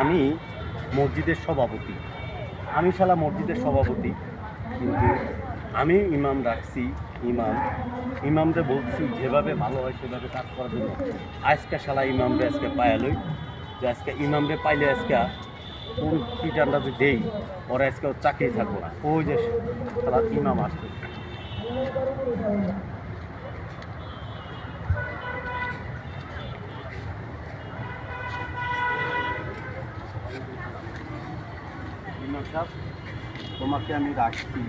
আমি মসজিদের সভাপতি। আমি শালা মসজিদের সভাপতি। কিন্তু আমি ইমাম রাখছি, ইমাম। ইমামরে বলছি, যেভাবে ভালো হয় সেভাবে কাজ করার জন্য। আজকে শালা ইমামরে আজকে পায়ালই যে আজকে ইমামরে পাইলে আজকে কোন টিটারটা যে দেই, ওরা আজকে ওর চাকরি থাকব না। ওই যে শালা ইমাম আসবে সাহেব তোমাকে আমি রাখছি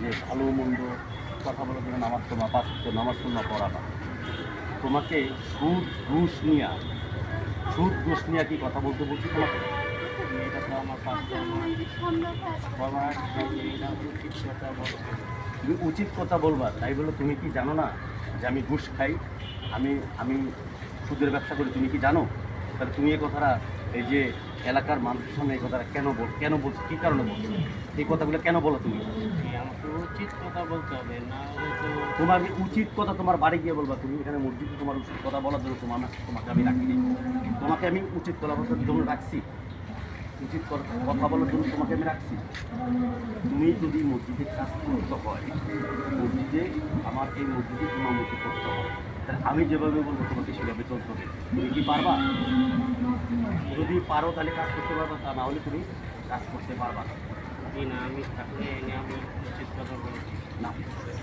যে ভালো মন্দ কথা বলার জন্য নামাজ তোমার ওয়াক্ত নামাজ তোমার পড়াবা তোমাকে সুদ, ঘুষ নিয়া, সুদ, ঘুষ নিয়ে কি কথা বলতে বলছি তোমাকে? এটা পাশে তুমি উচিত কথা বলবা, তাই বলে তুমি কি জানো না যে আমি ঘুষ খাই? আমি আমি সুদের ব্যবসা করি, তুমি কি জানো? তাহলে তুমি এই কথাটা এই যে এলাকার মানুষের সামনে এই কথাটা কেন বল কেন বলছো কী কারণে বলছো? এই কথাগুলো কেন বলো তুমি? আমাকে উচিত কথা বলতে হবে? না তোমার উচিত কথা তোমার বাড়ি গিয়ে বলবা? তুমি এখানে মসজিদে তোমার উচিত কথা বলার জন্য তোমার তোমাকে আমি রাখিনি তোমাকে আমি উচিত কথা বলার জন্য রাখছি উচিত কথা বলার জন্য তোমাকে আমি রাখছি। তুমি যদি মসজিদে কাজ করতে হয় মসজিদে আমার এই মসজিদে ইমামতি করতে হয় তাহলে আমি যেভাবে বলব তোমাকে সেভাবে চলতে হবে। তুমি কি পারবা? পারো তাহলে কাজ করতে পারবা তা না হলে তুমি কাজ করতে পারবা না। আমি থাকলে এনে আমি উচিত কথা বলছি। না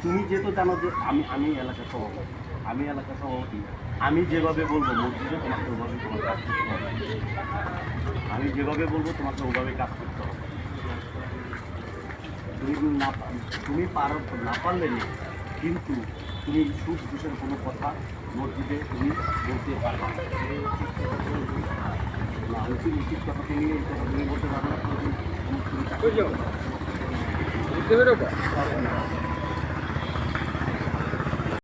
তুমি যেহেতু জানো যে আমি আমি এলাকার সভাপতি আমি এলাকার সভাপতি আমি যেভাবে বলব মসজিদে তোমাকে ওভাবে তোমার কাজ করতে হবে আমি যেভাবে বলব তোমাকে ওভাবে কাজ করতে হবে তুমি না তুমি পারো না পারলে নেই কিন্তু তুমি সুদ ঘুষের কোনো কথা মসজিদে তুমি বলতে পারবে না না উচিত উচিত কথা তুমি এই কথা তুমি বলতে পারবে